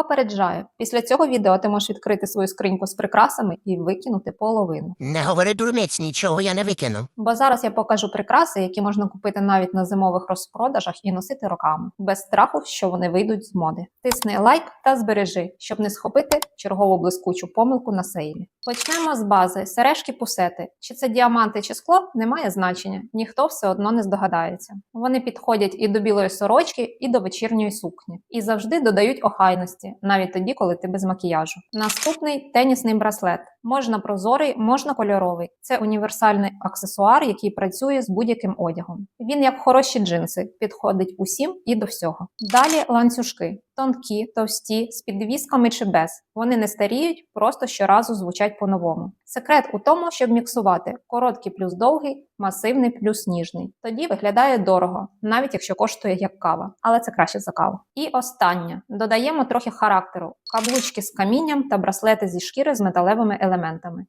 Попереджаю, після цього відео ти можеш відкрити свою скриньку з прикрасами і викинути половину. Не говори дурниць, нічого я не викину. Бо зараз я покажу прикраси, які можна купити навіть на зимових розпродажах і носити роками, без страху, що вони вийдуть з моди. Тисни лайк та збережи, щоб не схопити чергову блискучу помилку на сейлі. Почнемо з бази сережки пусети. Чи це діаманти чи скло, не має значення. Ніхто все одно не здогадається. Вони підходять і до білої сорочки, і до вечірньої сукні, і завжди додають охайності, навіть тоді, коли ти без макіяжу. Наступний тенісний браслет. Можна прозорий, можна кольоровий. Це універсальний аксесуар, який працює з будь-яким одягом. Він як хороші джинси, підходить усім і до всього. Далі ланцюжки. Тонкі, товсті, з підвісками чи без. Вони не старіють, просто щоразу звучать по-новому. Секрет у тому, щоб міксувати короткий плюс довгий, масивний плюс ніжний. Тоді виглядає дорого, навіть якщо коштує як кава, але це краще за каву. І останнє додаємо трохи характеру: каблучки з камінням та браслети зі шкіри з металевими елементами.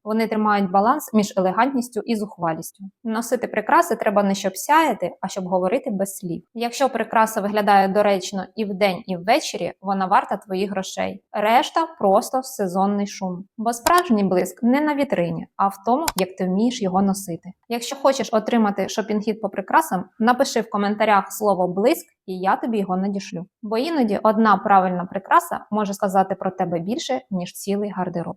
Вони тримають баланс між елегантністю і зухвалістю. Носити прикраси треба не щоб сяяти, а щоб говорити без слів. Якщо прикраса виглядає доречно і вдень, і ввечері, вона варта твоїх грошей. Решта просто сезонний шум. Бо справжній блиск не на вітрині, а в тому, як ти вмієш його носити. Якщо хочеш отримати шопінг-хіт по прикрасам, напиши в коментарях слово блиск, і я тобі його надішлю. Бо іноді одна правильна прикраса може сказати про тебе більше, ніж цілий гардероб.